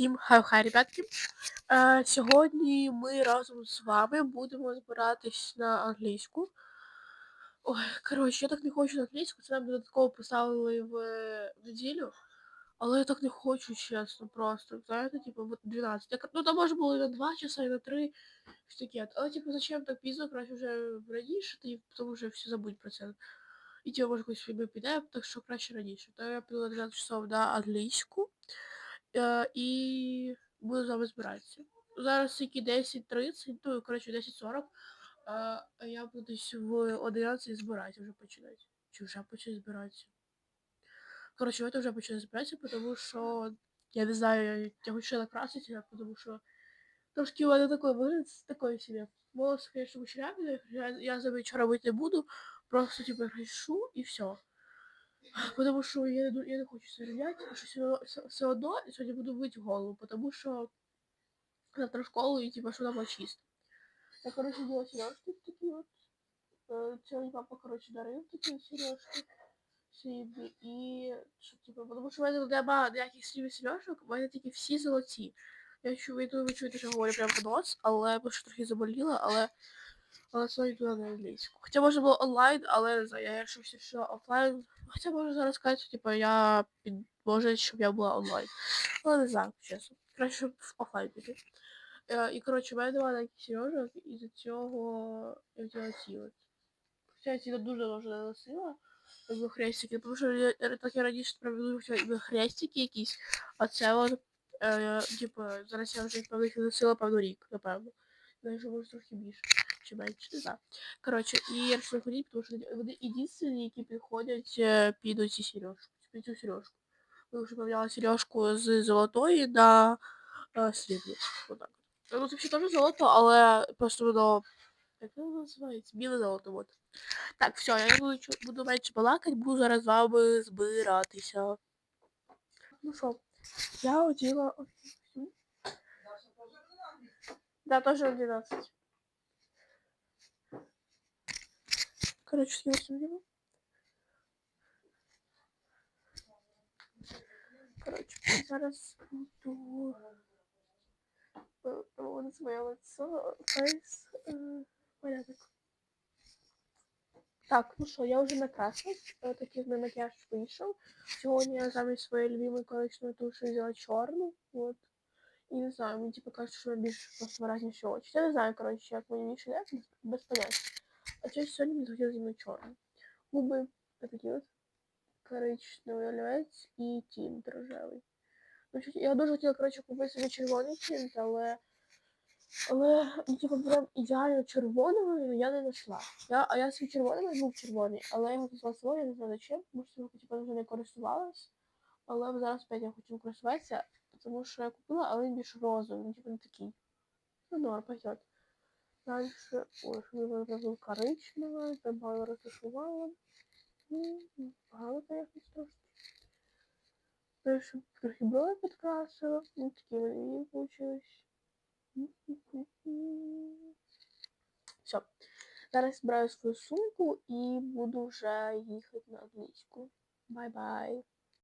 Всім хай-хай, ребятки. Е, сьогодні ми разом з вами будемо збиратись на англійську. Ой, коротше, я так не хочу на англійську, це нам додатково поставили в е, неділю. Але я так не хочу, чесно, просто. Знаєте, типу, 12. Я, ну там може було і на 2 часа, і на 3 таке. Але типу, зачем так пізно, краще вже раніше, тоді тому що все забудь про це. І типу, може якось фільми піде, так що краще раніше. То я піду на 12 часов на англійську Е, і буду з вами збиратися. Зараз тільки 10.30, ну, коротше, 10.40. А а я буду десь в 11 збиратися вже починати. Чи вже почати збиратися? Коротше, это вже почали збиратися, тому що я не знаю, я хочу накрасити, тому що трошки у мене такой вигляд такой себе. Волосы, конечно, кучерявые, я, я за вечора робити не буду, просто типа решу і все. Потому що я не, я не хочу стріляти, що все, все, одно сьогодні буду бити голову, потому що завтра в школу і типа, що там чисто. Я, короче, делала сережки такі от. Це папа, короче, дарив такі сережки. Собі. І що, типу, тому що в мене нема ніяких слів сережок, в мене тільки всі золоті. Я чую, ви чуєте, що говорю прямо в нос, але бо що трохи заболіла, але але сьогодні туди на англійську. Хоча можна було онлайн, але не знаю, я вирішив, що офлайн. Хоча можу зараз сказати, що типу, я під може, щоб я була онлайн. Але не знаю, чесно. Краще щоб офлайн піти. Е, і коротше, в мене немає ніяких сережок, і за цього я взяла ці. Хоча я ці дуже дуже не носила. Хрестики, тому що я так я раніше якби хрестики якісь, а це от, е, типу, зараз я вже їх певно носила певно рік, напевно. Що може трохи більше, чи менше, не знаю. Коротше, і я вирішила ходити, тому що вони єдині, які підходять під ці сережку, під цю сережку. Тому що поміняла сережку з золотої на срібну. Отак. Ну, це ще теж золото, але просто воно, як воно називається? Біле золото, от. Так, все, я буду, буду менше балакати, буду зараз з вами збиратися. Ну що, я оділа... Да, тоже 11. Короче, я сумніваю. Короче, зараз буду проводити моє лицо, фейс, порядок. Так, ну що, я вже накрасилась, такий в мене макіяж вийшов. Сьогодні я замість своєї любимої коричневої туші взяла чорну. Вот. І не знаю, мені типу кажуть, що більш просто виразніші очі. Я не знаю, коротше, як мені більше йде, без поняття. А чогось сьогодні мені захотілося зі мною чорну. Губи такі от коричневий олівець і тінт рожевий. Ну, я дуже хотіла, коротше, купити собі червоний тінт, але але ну, типу, прям ідеально червоного я не знайшла. Я, а я свій червоний був червоний, але я його купила свого, я не знаю зачем, тому що типу, вже не користувалась. Але зараз опять я хочу користуватися, тому що я купила, але він більш розовий, він типу не такий. Ну, норм, пойдет. Дальше, що був коричневий, там розташувала. Ну, багато, конечно, трошки. Дальше трохи брови підкрасила, ну, такі вони получились. Все. Зараз збираю свою сумку і буду вже їхати на англійську. Бай-бай!